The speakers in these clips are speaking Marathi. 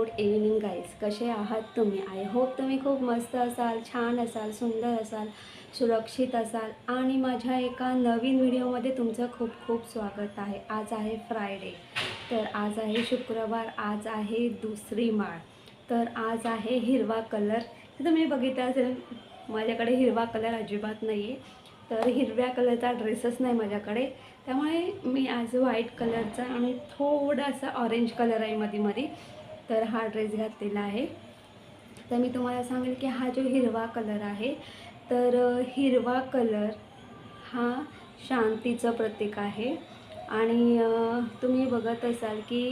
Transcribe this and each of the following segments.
गुड इव्हिनिंग गाईज कसे आहात तुम्ही? आय होप तुम्ही खूप मस्त असाल छान असाल सुंदर असाल सुरक्षित असाल. आणि माझ्या एका नवीन व्हिडिओमध्ये तुमचं खूप खूप स्वागत आहे. आज आहे फ्रायडे तर आज आहे शुक्रवार. आज आहे दुसरी माळ. तर आज आहे हिरवा कलर. तर तुम्ही बघितलं असेल माझ्याकडे हिरवा कलर अजिबात नाही आहे तर हिरव्या कलरचा ड्रेसच नाही माझ्याकडे. त्यामुळे मी आज व्हाईट कलरचा आणि थोडासा ऑरेंज कलर आहे मध्ये मध्ये तर हा ड्रेस घातलेला आहे. तर मी तुम्हाला सांगेल की हा जो हिरवा कलर आहे तर हिरवा कलर हा शांतीचं प्रतीक आहे. आणि तुम्ही बघत असाल की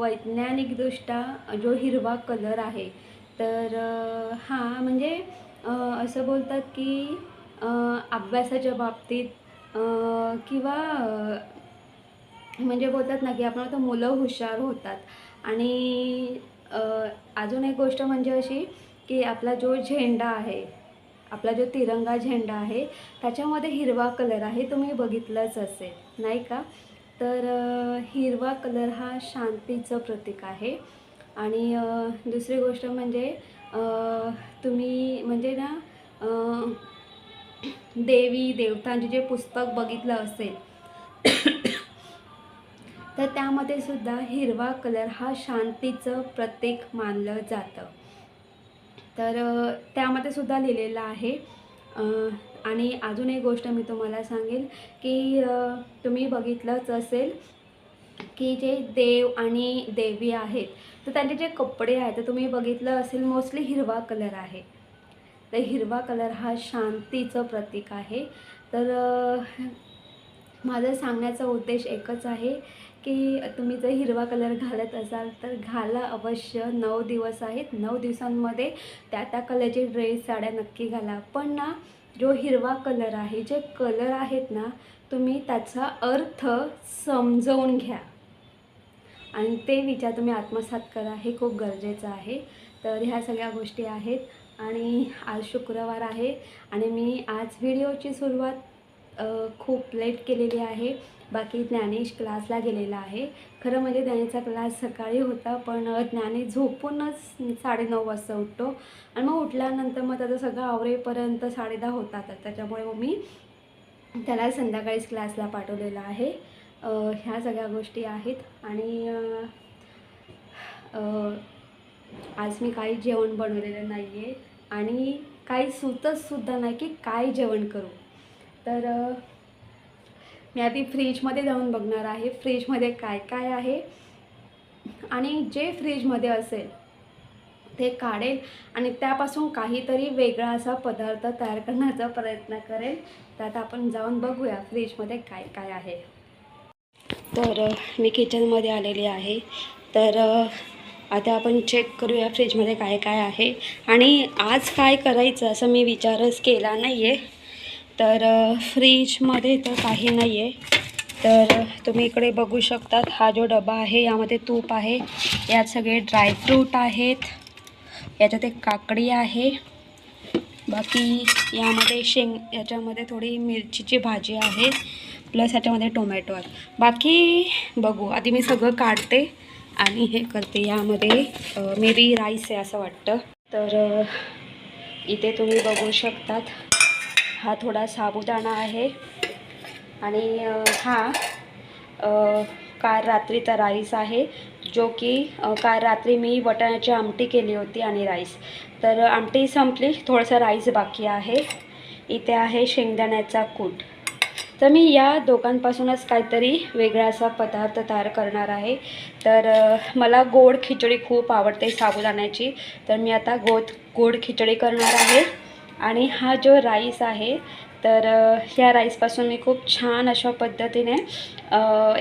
वैज्ञानिकदृष्ट्या जो हिरवा कलर आहे तर हा म्हणजे असं बोलतात की अभ्यासाच्या बाबतीत किंवा म्हणजे बोलतात ना की आपण आता मुलं हुशार होतात. आणि अजून एक गोष्ट म्हणजे अशी की आपला जो झेंडा आहे आपला जो तिरंगा झेंडा आहे त्याच्यामध्ये हिरवा कलर आहे तुम्ही बघितलंच असेल नाही का? तर हिरवा कलर हा शांतीचं प्रतीक आहे. आणि दुसरी गोष्ट म्हणजे तुम्ही म्हणजे ना देवी देवतांचे जे पुस्तक बघितलं असेल तर त्यामध्ये सुद्धा हिरवा कलर हा शांतीचं प्रतीक मानलं जातं. तर त्यामध्ये सुद्धा लिहिलेलं आहे. आणि अजून एक गोष्ट मी तुम्हाला सांगेल की तुम्ही बघितलंच असेल की जे देव आणि देवी आहेत तर त्यांचे जे कपडे आहेत तर तुम्ही बघितलं असेल मोस्टली हिरवा कलर आहे. तर हिरवा कलर हा शांतीचं प्रतीक आहे. तर माझा माझं सांगण्याचा उद्देश एकच आहे की तुम्ही जर हिरवा कलर घालत असाल तर घाला अवश्य. नऊ दिवस आहेत. नऊ दिवसांमध्ये त्या त्या कलरचे ड्रेस साड्या नक्की घाला. पण ना जो हिरवा कलर आहे जे कलर आहेत ना तुम्ही त्याचा अर्थ समजवून घ्या. आणि ते विचार तुम्ही आत्मसात करा. हे खूप गरजेचं आहे. तर ह्या सगळ्या गोष्टी आहेत. आणि आज शुक्रवार आहे. आणि मी आज व्हिडिओची सुरुवात खूप लेट केलेली आहे. बाकी ज्ञानेश क्लासला गेलेला आहे. खरं म्हणजे ज्ञानेचा क्लास सकाळी होता पण ज्ञाने झोपूनच साडेनऊ वाजता उठतो. आणि मग उठल्यानंतर मग त्याचं सगळं आवरेपर्यंत साडेदहा होतात. त्याच्यामुळे मग मी त्याला संध्याकाळीच क्लासला पाठवलेलं आहे. ह्या सगळ्या गोष्टी आहेत. आणि आज मी काही जेवण बनवलेलं नाही आहे आणि काही सुचतसुद्धा नाही की काय जेवण करू. तर मी आधी फ्रीजमध्ये जाऊन बघणार आहे. फ्रीजमध्ये काय काय आहे? आणि जे फ्रीजमध्ये असेल ते काढेल आणि त्यापासून काहीतरी वेगळा असा पदार्थ तयार करण्याचा प्रयत्न करेल. तर आता आपण जाऊन बघूया फ्रीजमध्ये काय काय आहे. तर मी किचनमध्ये आलेली आहे. तर आता आपण चेक करूया फ्रीजमध्ये काय काय आहे. आणि आज काय करायचं असं मी विचारच केला नाही आहे तर फ्रीजमध्ये तर काही नाही आहे तर तुम्ही इकडे बघू शकतात हा जो डबा आहे यामध्ये तूप आहे यात सगळे ड्रायफ्रूट आहेत याच्यात एक काकडी आहे बाकी यामध्ये शेंग याच्यामध्ये थोडी मिरचीची भाजी आहे प्लस याच्यामध्ये टोमॅटो आहे. बाकी बघू आधी मी सगळं काढते आणि हे करते. यामध्ये मे बी राईस आहे असं वाटतं. तर इथे तुम्ही बघू शकतात. हा थोडा साबुदाणा आहे. आणि हा काल रात्रीचा राईस आहे जो की काल रात्री मी वटाण्याची आमटी केली होती आणि राईस. तर आमटी संपली थोडंसं राईस बाकी आहे. इथे आहे शेंगदाण्याचा कूट. तर मी या दोघांपासूनच काहीतरी वेगळा असा पदार्थ तयार करणार आहे. तर मला गोड खिचडी खूप आवडते साबुदाण्याची. तर मी आता गोद गोड खिचडी करणार आहे. आणि हा जो राईस आहे तर ह्या राईसपासून मी खूप छान अशा पद्धतीने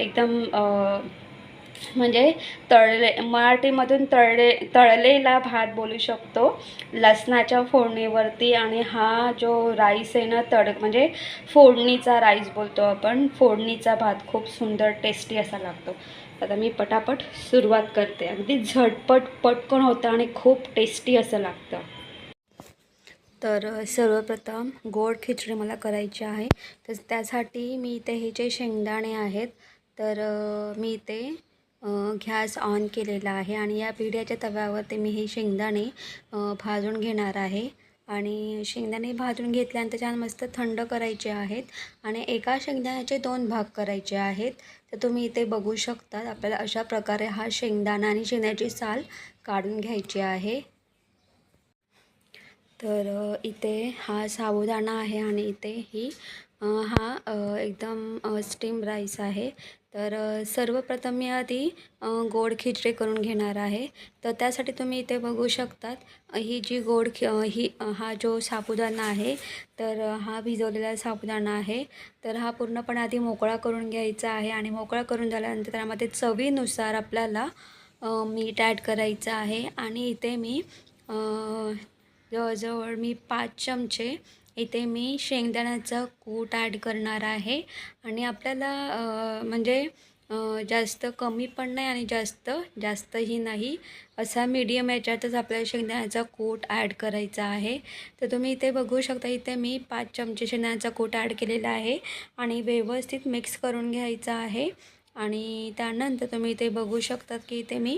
एकदम म्हणजे तळले मराठीमधून तळले तळलेला भात बोलू शकतो. लसणाच्या फोडणीवरती आणि हा जो राईस आहे ना तड म्हणजे फोडणीचा राईस बोलतो आपण फोडणीचा भात खूप सुंदर टेस्टी असा लागतो. आता मी पटापट सुरुवात करते. अगदी झटपट पटकन होतं आणि खूप टेस्टी असं लागतं. तर सर्वप्रथम गोड खिचडी मला करायची आहे. तर त्यासाठी मी इथे हे जे शेंगदाणे आहेत तर मी इथे गॅस ऑन केलेला आहे आणि या पिढ्याच्या तव्यावरती मी हे शेंगदाणे भाजून घेणार आहे. आणि शेंगदाणे भाजून घेतल्यानंतर छान मस्त थंड करायचे आहेत आणि एका शेंगदाण्याचे दोन भाग करायचे आहेत. तर तुम्ही इथे बघू शकता आपल्याला अशा प्रकारे हा शेंगदाणा आणि शेंगदाण्याची साल काढून घ्यायची आहे. तर इथे हा साबुदाणा आहे आणि इथे ही हा एकदम स्टीम राईस आहे. तर सर्वप्रथम मी आधी गोड खिचडी करून घेणार आहे. तर त्यासाठी तुम्ही इथे बघू शकतात ही जी गोड खि ही हा जो साबुदाणा आहे तर हा भिजवलेला साबुदाणा आहे. तर हा पूर्णपणे आधी मोकळा करून घ्यायचा आहे आणि मोकळा करून झाल्यानंतर त्यामध्ये चवीनुसार आपल्याला मीठ ॲड करायचं आहे. आणि इथे मी जवळजवळ मी पाच चमचे इथे मी शेंगदाण्याचं कूट ॲड करणार आहे. आणि आपल्याला म्हणजे जास्त कमी पण नाही आणि जास्त जास्तही नाही असा मीडियम याच्यातच आपल्याला शेंगदाण्याचा कूट ॲड करायचा आहे. तर तुम्ही इथे बघू शकता इथे मी पाच चमचे शेंगदाण्याचा कूट ॲड केलेला आहे आणि व्यवस्थित मिक्स करून घ्यायचा आहे. आणि त्यानंतर तुम्ही इथे बघू शकतात की इथे मी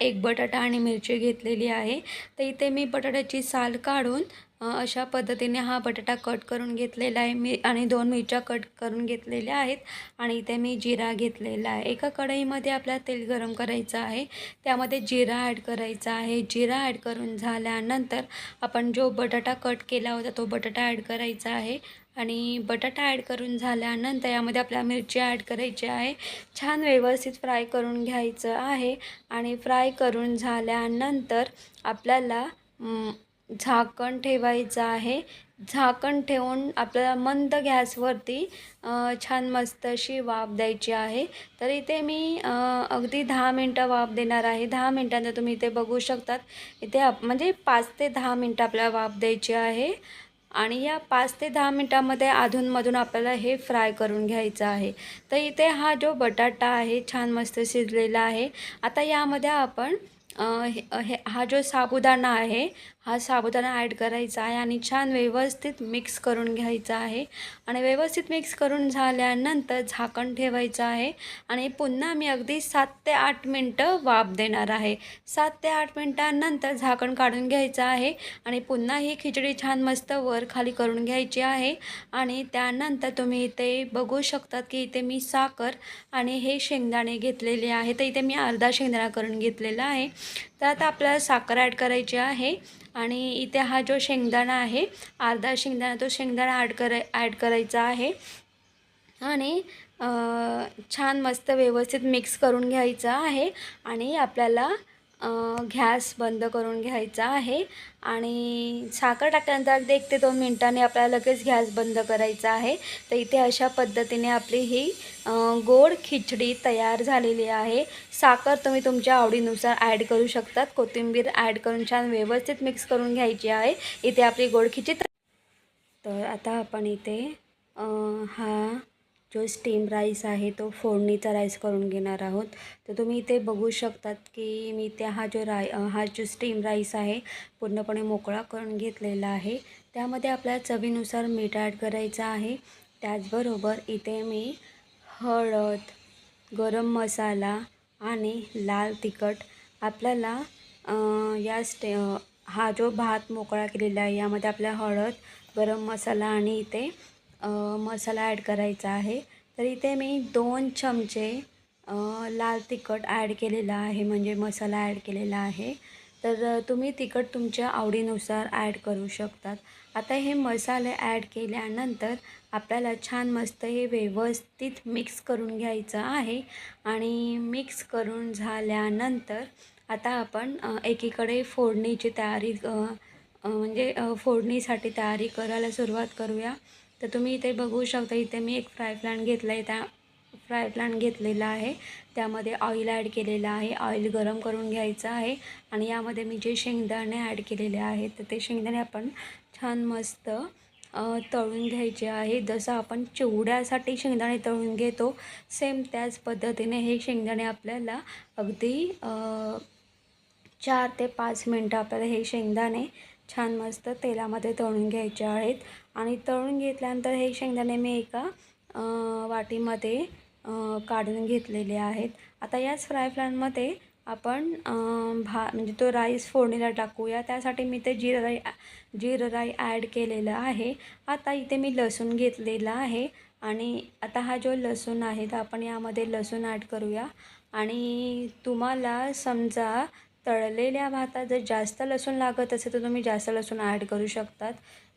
एक बटाटा आणि मिरची घेतलेली आहे. तर इथे मी बटाट्याची साल काढून अशा पद्धतीने हा बटाटा कट करून घेतलेला आहे. मी आणि दोन मिरच्या कट करून घेतलेल्या आहेत आणि इथे मी जिरा घेतलेला आहे. एका कढईमध्ये आपल्याला तेल गरम करायचं आहे. त्यामध्ये जिरा ॲड करायचा आहे. जिरा ॲड करून झाल्यानंतर आपण जो बटाटा कट केला होता तो बटाटा ॲड करायचा आहे आणि बटाटा ॲड करून झाल्यानंतर यामध्ये आपल्याला मिरची ॲड करायची आहे. छान व्यवस्थित फ्राय करून घ्यायचं आहे आणि फ्राय करून झाल्यानंतर आपल्याला झाकण ठेवायचं आहे. झाकण ठेवून आपल्याला मंद गॅसवरती छान मस्त अशी वाफ द्यायची आहे. तर इथे मी अगदी दहा मिनटं वाफ देणार आहे. दहा मिनटांना तुम्ही इथे बघू शकतात. इथे आप म्हणजे पाच ते दहा मिनटं आपल्याला वाफ द्यायची आहे. आणि या पाच ते दहा मिनटामध्ये अधूनमधून आपल्याला हे फ्राय करून घ्यायचं आहे. तर इथे हा जो बटाटा आहे छान मस्त शिजलेला आहे. आता यामध्ये आपण हे हे हा जो साबुदाणा आहे हा साबुदाणा ॲड करायचा आहे आणि छान व्यवस्थित मिक्स करून घ्यायचा आहे. आणि व्यवस्थित मिक्स करून झाल्यानंतर झाकण ठेवायचं आहे. आणि पुन्हा मी अगदी सात ते आठ मिनटं वाफ देणार आहे. सात ते आठ मिनटांनंतर झाकण काढून घ्यायचं आहे. आणि पुन्हा ही खिचडी छान मस्त वर खाली करून घ्यायची आहे. आणि त्यानंतर तुम्ही इथे बघू शकतात की इथे मी साखर आणि हे शेंगदाणे घेतलेले आहे तर इथे मी अर्धा शेंगदाणा करून घेतलेला आहे. तर आता आपल्याला साखर ॲड करायची आहे. आणि इथे हा जो शेंगदाणा आहे अर्धा शेंगदाणा तो शेंगदाणा ॲड कराय ॲड करायचा आहे. आणि छान मस्त व्यवस्थित मिक्स करून घ्यायचा आहे आणि आपल्याला घॅस गॅस बंद करून घ्यायचा आहे. आणि साखर टाकल्यानंतर एक ते दोन मिनटांनी आपल्याला लगेच गॅस बंद करायचा आहे. तर इथे अशा पद्धतीने आपली ही गोड खिचडी तयार झालेली आहे. साखर तुम्ही तुमच्या आवडीनुसार ॲड करू शकतात. कोथिंबीर ॲड करून छान व्यवस्थित मिक्स करून घ्यायची आहे. इथे आपली गोड खिचडी तर आता आपण इथे हा जो स्टीम राईस आहे तो फोडणीचा राईस करून घेणार आहोत. तर तुम्ही इथे बघू शकतात की मी त्या हा जो राय हा जो स्टीम राईस आहे पूर्णपणे मोकळा करून घेतलेला आहे. त्यामध्ये आपल्याला चवीनुसार मीठ ॲड करायचं आहे. त्याचबरोबर इथे मी हळद गरम मसाला आणि लाल तिखट आपल्याला या स्टे हा जो भात मोकळा केलेला आहे यामध्ये आपल्या हळद गरम मसाला आणि इथे मसाला ॲड करायचा आहे. तर इथे मी दोन चमचे लाल तिखट ॲड केलेला आहे म्हणजे मसाला ॲड केलेला आहे. तर तुम्ही तिखट तुमच्या आवडीनुसार ॲड करू शकतात. आता हे मसाले ॲड केल्यानंतर आपल्याला छान मस्त हे व्यवस्थित मिक्स करून घ्यायचं आहे. आणि मिक्स करून झाल्यानंतर आता आपण एकीकडे फोडणीची तयारी म्हणजे फोडणीसाठी तयारी करायला सुरुवात करूया. तर तुम्ही इथे बघू शकता इथे मी एक फ्राय पॅन घेतला आहे त्या फ्राय पॅन घेतलेला आहे. त्यामध्ये ऑइल ॲड केलेलं आहे ऑइल गरम करून घ्यायचं आहे आणि यामध्ये मी जे शेंगदाणे ॲड केलेले आहेत तर ते शेंगदाणे आपण छान मस्त तळून घ्यायचे आहे. जसं आपण चिवड्यासाठी शेंगदाणे तळून घेतो सेम त्याच पद्धतीने हे शेंगदाणे आपल्याला अगदी चार ते पाच मिनटं आपल्याला हे शेंगदाणे छान मस्त तेलामध्ये तळून घ्यायचे आहेत. आणि तळून घेतल्यानंतर हे शेंगदाणे मी एका वाटीमध्ये काढून घेतलेले आहेत. आता याच फ्राय पॅनमध्ये आपण भा म्हणजे तो राईस फोडणीला टाकूया. त्यासाठी मी ते जिरं राई जिरं राई ॲड केलेलं आहे. आता इथे मी लसूण घेतलेला आहे. आणि आता हा जो लसूण आहे तर आपण यामध्ये लसूण ॲड करूया. आणि तुम्हाला समजा तळलेल्या भातात जर जास्त लसूण लागत असेल तर तुम्ही जास्त लसूण ॲड करू शकतात.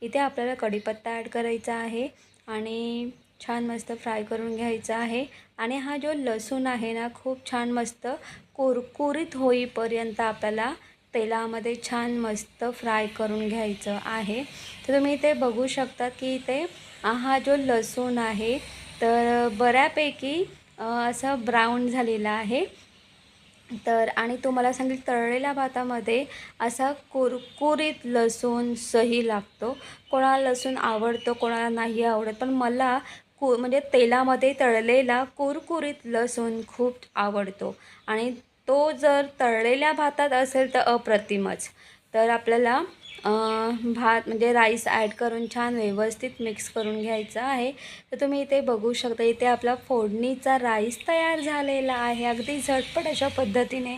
इथे आपल्याला कढीपत्ता ॲड करायचा आहे आणि छान मस्त फ्राय करून घ्यायचा आहे. आणि हा जो लसूण आहे ना खूप छान मस्त कुरकुरीत होईपर्यंत आपल्याला तेलामध्ये छान मस्त फ्राय करून घ्यायचं आहे. तर तुम्ही इथे बघू शकता की इथे हा जो लसूण आहे तर बऱ्यापैकी असं ब्राऊन झालेला आहे. तर आणि तुम्हाला सांगेल तळलेल्या भातामध्ये असा कुरकुरीत लसूण सही लागतो. कोणाला लसूण आवडतो कोणाला नाही आवडत पण मला कु म्हणजे तेलामध्ये तळलेला कुरकुरीत लसूण खूप आवडतो. आणि तो जर तळलेल्या भातात असेल तर अप्रतिमच. तर आपल्याला भात म्हणजे राईस ॲड करून छान व्यवस्थित मिक्स करून घ्यायचं आहे. तर तुम्ही इथे बघू शकता इथे आपला फोडणीचा राईस तयार झालेला आहे. अगदी झटपट अशा पद्धतीने.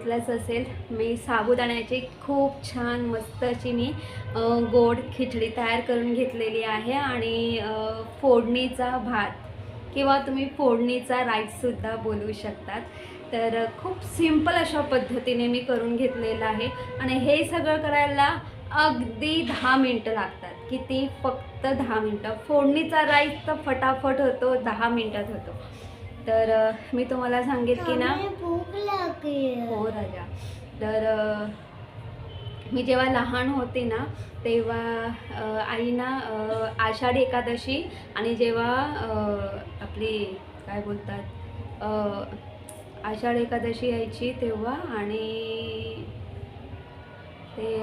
बघितलंच असेल मी साबुदाण्याची खूप छान मस्त अशी मी गोड खिचडी तयार करून घेतलेली आहे आणि फोडणीचा भात किंवा तुम्ही फोडणीचा राईससुद्धा बोलू शकतात. तर खूप सिंपल अशा पद्धतीने मी करून घेतलेलं आहे आणि हे सगळं करायला अगदी दहा मिनटं लागतात. किती? फक्त दहा मिनटं. फोडणीचा राईस तर फटाफट होतो दहा मिनटात होतो. तर मी तुम्हाला सांगेन की ना हो राजा. तर मी जेव्हा लहान होते ना तेव्हा आई ना आषाढी एकादशी आणि जेव्हा आपली काय बोलतात आषाढ एकादशी यायची तेव्हा आणि ते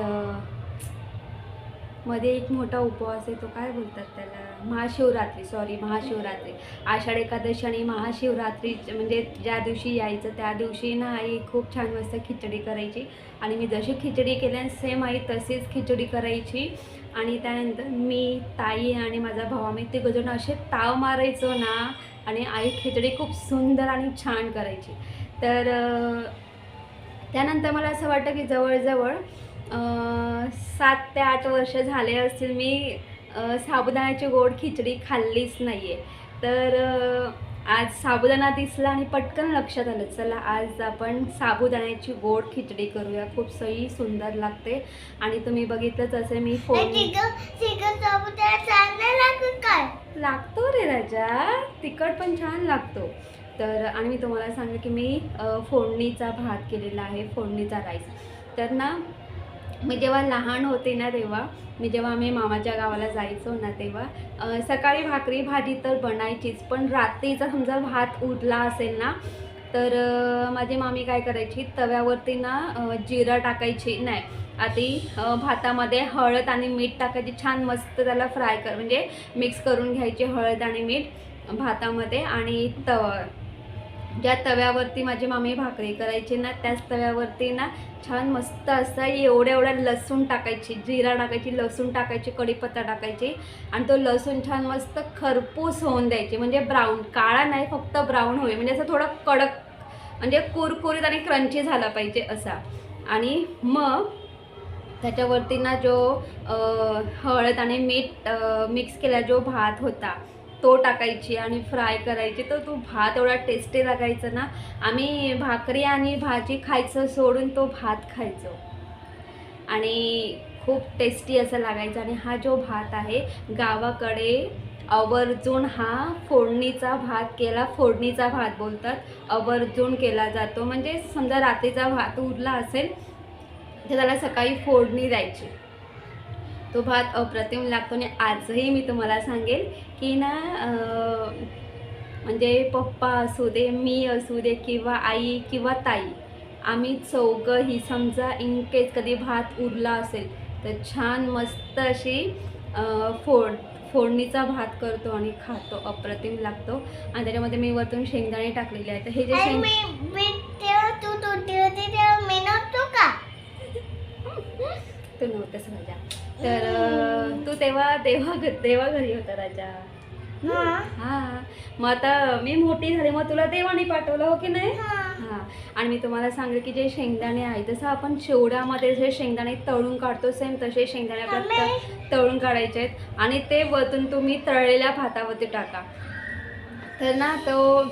मध्ये एक मोठा उपवास आहे तो काय बोलतात त्याला? महाशिवरात्री सॉरी महाशिवरात्री. आषाढ एकादशी आणि महाशिवरात्री म्हणजे ज्या दिवशी यायचं त्या दिवशी ना आई खूप छान मस्त खिचडी करायची. आणि मी जशी खिचडी केल्या सेम आई तशीच खिचडी करायची. आणि त्यानंतर मी ताई आणि माझा भाऊ आम्ही तिघजण असे ताव मारायचो ना आणि आई खिचडी खूप सुंदर आणि छान करायची. तर त्यानंतर मला असं वाटतं की जवळजवळ सात ते आठ वर्ष झाले असतील मी साबुदाण्याची गोड खिचडी खाल्लीच नाही आहे तर आज साबुदाणा दिसला आणि पटकन लक्षात आलं चला आज आपण साबुदाण्याची गोड खिचडी करूया. खूप सही सुंदर लागते. आणि तुम्ही बघितलंच असेल मी फोन लागत काय? लागतो रे राजा. तिखट पण छान लागतो. तर आणि मी तुम्हाला सांगेन की मी फोडणीचा भात केलेला आहे फोडणीचा राईस. तर ना मी जेव्हा लहान होते ना तेव्हा मी जेव्हा आम्ही मामाच्या गावाला जायचो ना तेव्हा सकाळी भाकरी भाजी तर बनायचीच पण रात्रीचा समजा भात उरला असेल ना तर माझी मामी काय करायची तव्यावरती ना जिरा टाकायची नाही आधी भातामध्ये हळद आणि मीठ टाकायची छान मस्त त्याला फ्राय कर म्हणजे मिक्स करून घ्यायची हळद आणि मीठ भातामध्ये आणि तव ज्या तव्यावरती माझी मामी भाकरी करायची ना त्याच तव्यावरती ना छान मस्त असं एवढ्या एवढ्या लसूण टाकायची जिरा टाकायची लसूण टाकायची कढीपत्ता टाकायची आणि तो लसूण छान मस्त खरपूस होऊन द्यायची. म्हणजे ब्राऊन काळा नाही फक्त ब्राऊन होईल. म्हणजे असं थोडं कडक म्हणजे कुरकुरीत आणि क्रंची झाला पाहिजे असा. आणि मग त्याच्यावरती ना जो हळद आणि मीठ मिक्स केला जो भात होता तो टाकायची आणि फ्राय करायची. तर तो भात एवढा टेस्टी लागायचा ना. आम्ही भाकरी आणि भाजी खायचं सोडून तो भात खायचो. आणि खूप टेस्टी असं लागायचं. आणि हा जो भात आहे गावाकडे आवर्जून हा फोडणीचा भात केला. फोडणीचा भात बोलतात. आवर्जून केला जातो. म्हणजे समजा रात्रीचा भात उरला असेल तर त्याला सकाळी फोडणी द्यायची. तो भात अप्रतिम लागतो आणि आजही मी तुम्हाला सांगेल की ना म्हणजे पप्पा असू दे मी असू दे किंवा आई किंवा ताई आम्ही चौघंही समजा इन केस कधी भात उरला असेल तर छान मस्त अशी फोड फोडणीचा भात करतो आणि खातो अप्रतिम लागतो. आणि त्याच्यामध्ये मी वरतून शेंगदाणे टाकलेले आहेत. तर हे जे शेंग मी मी तेव्हा तू मी का तू नव्हतंच राजा तर तू तेव्हा तेव्हा तेव्हा घरी होता राजा. हा? मग आता मी मोठी झाली मग तुला देवानी पाठवलं हो की नाही? हा. हा. आणि मी तुम्हाला सांगेल की जे शेंगदाणे आहे जसं आपण चिवड्यामध्ये जे शेंगदाणे तळून काढतो सेम तसे शेंगदाणे आपल्याला तळून काढायचे आहेत. आणि ते वतून तुम्ही तळलेल्या भातावरती टाका. तर ना तो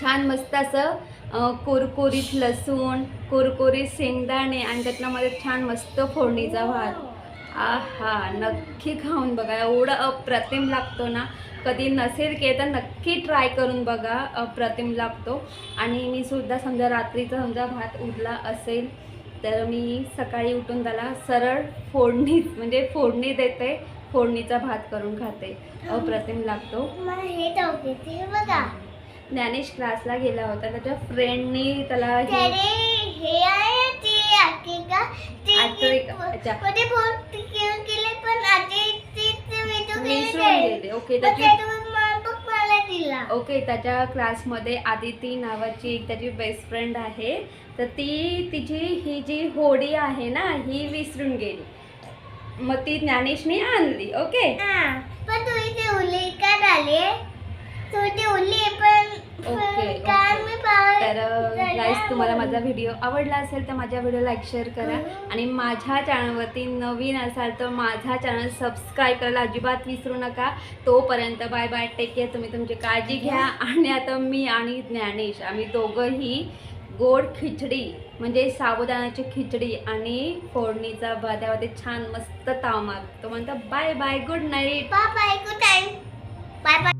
छान मस्त असं कुरकुरीत लसूण कुरकुरीत शेंगदाणे आणि त्याच्यामध्ये छान मस्त फोडणीचा भात. आहा नक्की खाऊन बघा. एवढं अप्रतिम लागतो ना. कधी नसेल की तर नक्की ट्राय करून बघा. अप्रतिम लागतो. आणि मी सुद्धा समजा रात्रीचा समजा भात उरला असेल तर मी सकाळी उठून त्याला सरळ फोडणी म्हणजे फोडणी देते. फोडणीचा भात करून खाते. अप्रतिम लागतो. हे बघा. ज्ञानेश क्लासला गेला होता. त्याच्या फ्रेंडनी त्याला हे हे आहे ते? अच्छा. केलं केले पण आधी ते ते व्हिडिओ विसरून केले गेले. ओके त्याची ओके त्याच्या क्लासमध्ये आदिती नावाची एक त्याची बेस्ट फ्रेंड आहे. तर ती तिची ही जी होडी आहे ना ही विसरून गेली. मग ती ज्ञानेशने आणली. ओके हा पण तू इथे उली का थोडी ओली आहे पण तुम्हाला. माझा व्हिडिओ आवडला असेल तर माझ्या व्हिडिओ लाईक शेअर करा. आणि माझ्या चॅनलवरती नवीन असाल तर माझा चॅनल सबस्क्राईब करायला अजिबात विसरू नका. तोपर्यंत बाय बाय टेक केअर तुम्ही तुमची काळजी घ्या. आणि आता मी आणि ज्ञानेश आम्ही दोघंही गोड खिचडी म्हणजे साबुदाण्याची खिचडी आणि फोडणीचा यावरती छान मस्त ताव मारतो. म्हणतो bye bye good night bye bye good time bye bye